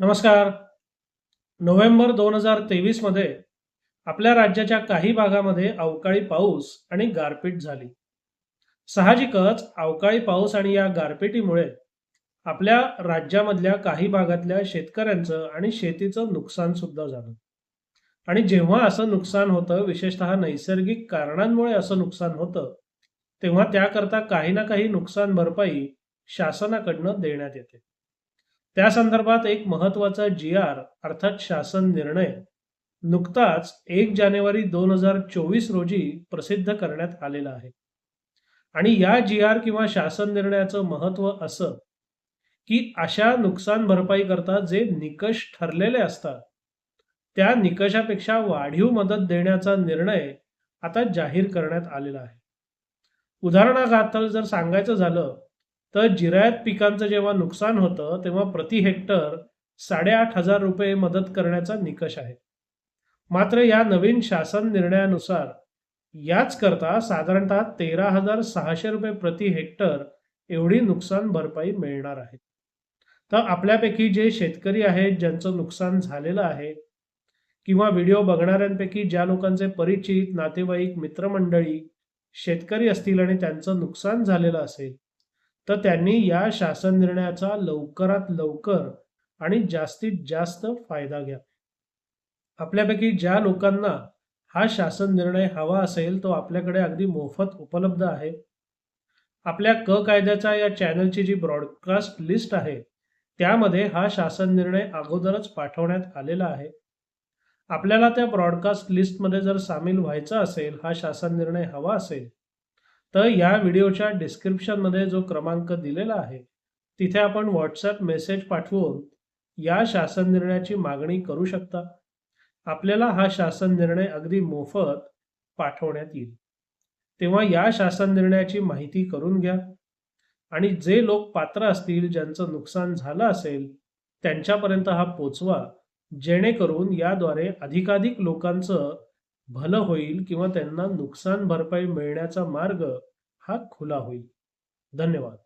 नमस्कार. नोव्हेंबर दोन हजार तेवीसमध्ये आपल्या राज्याच्या काही भागामध्ये अवकाळी पाऊस आणि गारपीट झाली. साहजिकच अवकाळी पाऊस आणि या गारपिटीमुळे आपल्या राज्यामधल्या काही भागातल्या शेतकऱ्यांचं आणि शेतीचं नुकसान सुद्धा झालं. आणि जेव्हा असं नुकसान होतं विशेषतः नैसर्गिक कारणांमुळे असं नुकसान होतं तेव्हा त्याकरता काही ना काही नुकसान भरपाई शासनाकडनं देण्यात येते. त्या संदर्भात एक महत्त्वाचा जी आर अर्थात शासन निर्णय नुकताच एक जानेवारी दोन हजार चोवीस रोजी प्रसिद्ध करण्यात आलेला आहे. आणि या जी आर किंवा शासन निर्णयाचं महत्त्व असं की अशा नुकसान भरपाई करता जे निकष ठरलेले असतात त्या निकषापेक्षा वाढीव मदत देण्याचा निर्णय आता जाहीर करण्यात आलेला आहे. उदाहरणार्थ जर सांगायचं झालं तर जिरायत पिकांचं जेव्हा नुकसान होतं तेव्हा प्रति हेक्टर साडेआठ हजार रुपये मदत करण्याचा निकष आहे. मात्र या नवीन शासन निर्णयानुसार याच करता साधारणतः तेरा हजार सहाशे रुपये प्रति हेक्टर एवढी नुकसान भरपाई मिळणार आहे. तर आपल्यापैकी जे शेतकरी आहेत ज्यांचं नुकसान झालेलं आहे किंवा व्हिडिओ बघणाऱ्यांपैकी ज्या लोकांचे परिचित नातेवाईक मित्रमंडळी शेतकरी असतील आणि त्यांचं नुकसान झालेलं असेल तर त्यांनी या शासन निर्णयाचा लवकरात लवकर आणि जास्तीत जास्त फायदा घ्या. आपल्यापैकी ज्या लोकांना हा शासन निर्णय हवा असेल तो आपल्याकडे अगदी मोफत उपलब्ध आहे. आपल्या क कायद्याच्या या चॅनलची जी ब्रॉडकास्ट लिस्ट आहे त्यामध्ये हा शासन निर्णय अगोदरच पाठवण्यात आलेला आहे. आपल्याला त्या ब्रॉडकास्ट लिस्टमध्ये जर सामील व्हायचं असेल हा शासन निर्णय हवा असेल तर या व्हिडिओच्या डिस्क्रिप्शनमध्ये जो क्रमांक दिलेला आहे तिथे आपण व्हॉट्सअप मेसेज पाठवून या शासन निर्णयाची मागणी करू शकता. आपल्याला हा शासन निर्णय अगदी मोफत पाठवण्यात येईल. तेव्हा या शासन निर्णयाची माहिती करून घ्या. आणि जे लोक पात्र असतील ज्यांचं नुकसान झालं असेल त्यांच्यापर्यंत हा पोचवा जेणेकरून याद्वारे अधिकाधिक लोकांचं भलं होईल किंवा त्यांना नुकसान भरपाई मिळण्याचा मार्ग हा खुला होईल. धन्यवाद.